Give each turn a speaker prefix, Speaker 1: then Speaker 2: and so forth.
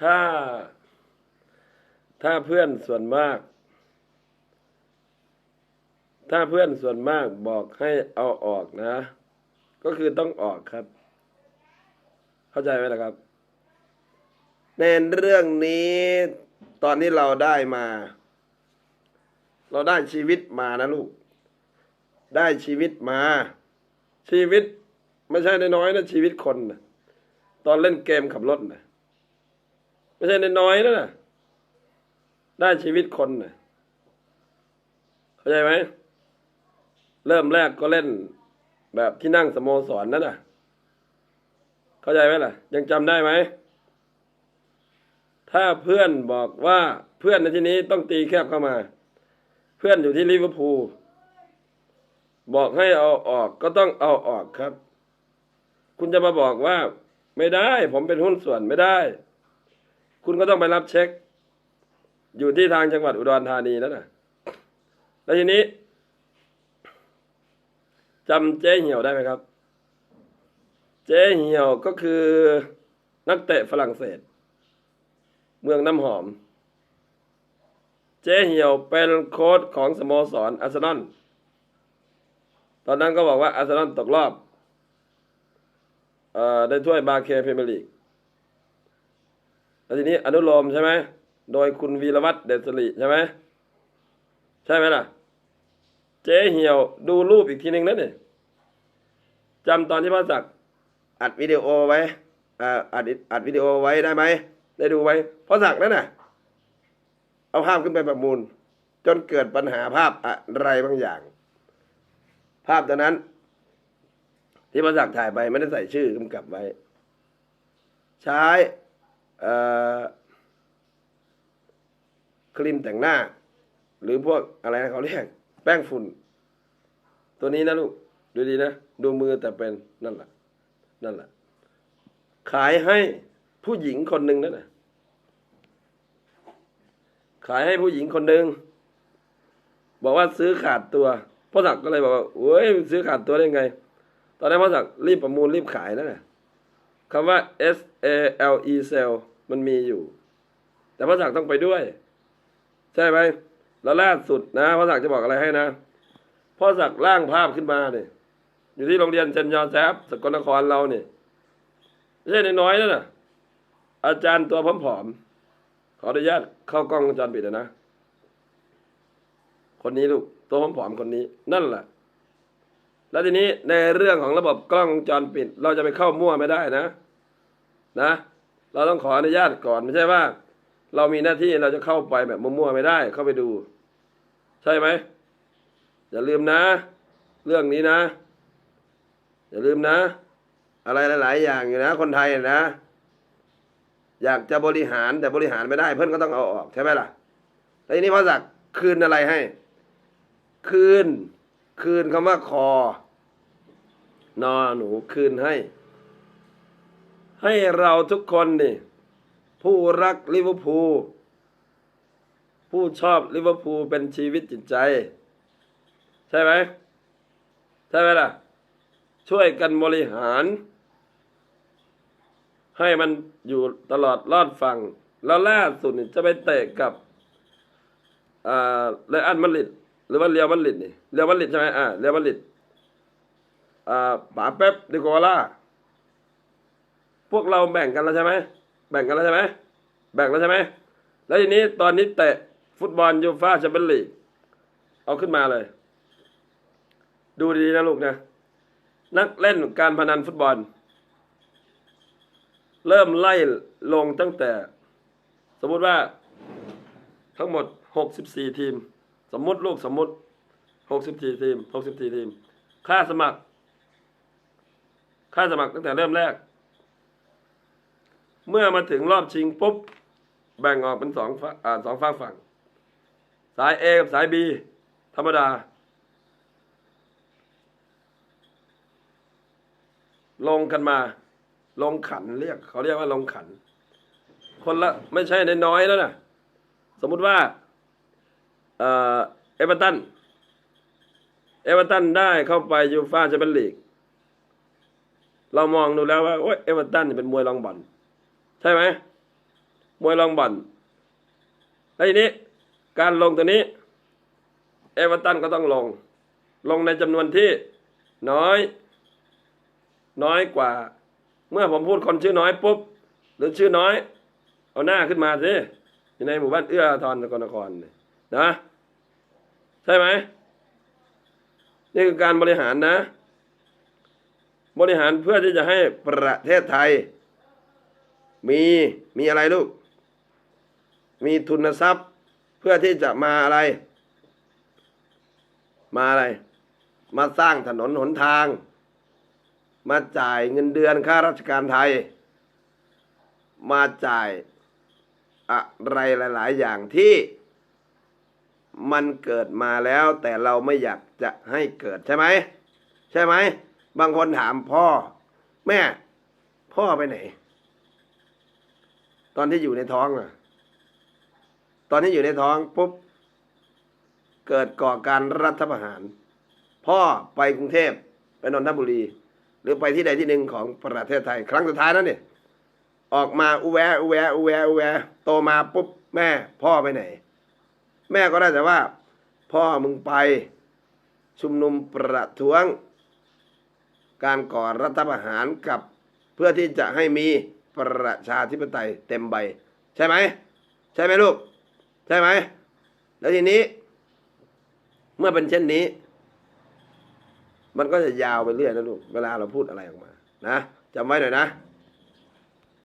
Speaker 1: ถ้า ถ้าเพื่อนส่วนมาก ถ้าเพื่อนส่วนมากบอกให้เอาออกนะ ก็คือต้องออกครับ เข้าใจไหมล่ะครับ ในเรื่องนี้ตอนนี้เราได้มา เราได้ชีวิตมานะลูก ได้ชีวิตมา ชีวิตไม่ใช่น้อยๆนะชีวิตคนนะตอนเล่นเกมขับรถนะ ไม่ใช่นน้อยนะนะได้ชีวิตคนนะเข้าใจไหม เริ่มแรกก็เล่นแบบที่นั่งสโมสรนั่นน่ะ เข้าใจไหมล่ะ ยังจำได้ไหม ถ้าเพื่อนบอกว่าเพื่อนในที่นี้ต้องตีแคบเข้ามา เพื่อนอยู่ที่ลิเวอร์พูลบอกให้เอาออกก็ต้องเอาออกครับ คุณจะมาบอกว่า ไม่ได้ ผมเป็นหุ้นส่วนไม่ได้ คุณก็ต้องไปรับเช็ค อยู่ที่ทางจังหวัดอุดรธานีนั่นนะแล้วทีนี้จำเจ๊เหี่ยวได้ไหมครับ เจ๊เหี่ยวก็คือนักเตะฝรั่งเศส เมืองน้ำหอม เจ๊เหี่ยวเป็นโค้ชของสโมสรอาร์เซนอลตอนนั้นก็บอกว่าอาร์เซนอลตกรอบออได้ถ้วยบาเคพรีเมียร์ลีก แล้วทีนี้อนุโลมใช่ไหมโดยคุณวีรวัตรเดชสริใช่ไหมใช่ไหมล่ะ เจ๊เหี่ยวดูรูปอีกทีหนึ่งนั่นนี่จำตอนที่พ่อศักดิ์อัดวิดีโอไว้อ่าอัดอัดวิดีโอไว้ได้ไหมได้ดูไว้พ่อศักดิ์นั่นน่ะ เอาภาพขึ้นไปประมูล จนเกิดปัญหาภาพอะไรบางอย่าง ภาพตอนนั้น ที่พ่อศักดิ์ถ่ายไปไม่ได้ใส่ชื่อกำกับไว้ ใช้ ครีมแต่งหน้า หรือพวกอะไรนะเขาเรียกแป้งฝุ่น ตัวนี้นะลูก ดูดีนะ ดูมือแต่เป็นนั่นแหละนั่นแหละ ขายให้ผู้หญิงคนหนึ่งนั่นน่ะขายให้ผู้หญิงคนหนึ่งบอกว่าซื้อขาดตัวพ่อศักก็เลยบอกว่าโอ้ยซื้อขาดตัวได้ไง ตอนนั้นพ่อศักรีบประมูลรีบขายนั่นแหละ คำว่า S A L E sell มันมีอยู่ แต่พ่อศักดิ์ต้องไปด้วย ใช่ไหมแล้วล่าสุดนะพ่อศักดิ์จะบอกอะไรให้นะพ่อศักดิ์ร่างภาพขึ้นมาเนี่ยอยู่ที่โรงเรียนเซนยอแซฟสกลนครเราเนี่ยไม่ใช่น้อยๆนั่นน่ะ อาจารย์ตัวผอมๆขออนุญาตเข้ากล้องวงจรปิดนะ คนนี้ลูกตัวผอมๆคนนี้ นั่นแหละ แล้วทีนี้ในเรื่องของระบบกล้องวงจรปิด เราจะไปเข้ามั่วไม่ได้นะ นะ เราต้องขออนุญาตก่อนไม่ใช่ว่า เรามีหน้าที่เราจะเข้าไปแบบมั่วๆไม่ได้ เข้าไปดู ใช่ไหมอย่าลืมนะ เรื่องนี้นะ อย่าลืมนะ อะไรหลาย ๆ อย่างอยู่นะ คนไทยนะ อยากจะบริหารแต่บริหารไม่ได้ เพื่อนก็ต้องเอาออกใช่ไหมล่ะแล้วทีนี้พ่อศักคืนอะไรให้ คืน คืนคำว่าคอ นอหนูคืนให้ ให้เราทุกคนนี่ ผู้รักลิเวอร์พูลผู้ชอบลิเวอร์พูลเป็นชีวิตจิตใจ ใช่ไหมใช่ไหมล่ะ ช่วยกันบริหาร ให้มันอยู่ตลอดรอดฟัง แล้วล่าสุดนี่จะไปเตะกับอ่าเรอัลมาดริดหรือว่าเรียวมาดริดนี่เรียวมาดริดใช่ไหมอ่าเรียวมาดริด ป๋าเป๊ปดิโกล่าพวกเราแบ่งกันแล้วใช่ไหมแบ่งกันแล้วใช่ไหมแบ่งแล้วใช่ไหมแล้วทีนี้ตอนนี้เตะฟุตบอลยูฟ่าแชมเปี้ยนลีกเอาขึ้นมาเลย ดูดีๆนะลูกนะนักเล่นการพนันฟุตบอล เริ่มไล่ลงตั้งแต่ สมมุติว่าทั้งหมด 64 ทีม สมมุติลูกสมมุติ 64 ทีม 64 ทีม ค่าสมัคร ค่าสมัครตั้งแต่เริ่มแรก เมื่อมาถึงรอบชิงปุ๊บ แบ่งออกเป็นสองฝอ่าสองฝากฝั่ง สาย A กับสาย B ธรรมดา ลงกันมา ลงขันเรียก เขาเรียกว่าลงขัน คนละไม่ใช่น้อยแล้วนะสมมุติว่าเอเอเวอร์ตัน เอเวอร์ตันได้เข้าไปยูฟ่าแชมเปี้ยนลีก เรามองดูแล้วว่าโอ้ยเอเวอร์ตันเป็นมวยรองบอลใช่ไหมมวยรองบอนแล้วทีนี้การลงตัวนี้ เอเวอร์ตันก็ต้องลง ลงในจำนวนที่น้อย น้อยกว่า เมื่อผมพูดคนชื่อน้อยปุ๊บหรือชื่อน้อย เอาหน้าขึ้นมาสิอยู่ในหมู่บ้านเอื้ออาทรสกลนครนะ ใช่ไหมนี่คือการบริหารนะ บริหารเพื่อที่จะให้ประเทศไทย มีมีอะไรลูก มีทุนทรัพย์เพื่อที่จะมาอะไร มาอะไร มาสร้างถนนหนทาง มาจ่ายเงินเดือนค่าราชการไทย มาจ่ายอะไรหลาย ๆ อย่างที่มันเกิดมาแล้วแต่เราไม่อยากจะให้เกิดใช่ไหม ใช่ไหม บางคนถามพ่อ แม่ พ่อไปไหน ตอนที่อยู่ในท้องอะตอนที่อยู่ในท้องปุ๊บเกิดก่อการรัฐประหาร พ่อไปกรุงเทพไปนนทบุรี หรือไปที่ใดที่หนึ่งของประเทศไทย ครั้งสุดท้ายนั่นเนี่ยออกมาอุแวอุแวอุแวอุแวโตมาปุ๊บแม่ พ่อไปไหน แม่ก็ได้แต่ว่า พ่อมึงไปชุมนุมประท้วง การก่อรัฐประหารกับเพื่อที่จะให้มีประชาธิปไตยเต็มใบ ใช่ไหม ใช่ไหมลูก ใช่ไหม แล้วทีนี้ เมื่อเป็นเช่นนี้ มันก็จะยาวไปเรื่อยนะลูก เวลาเราพูดอะไรออกมา นะจำไว้หน่อยนะ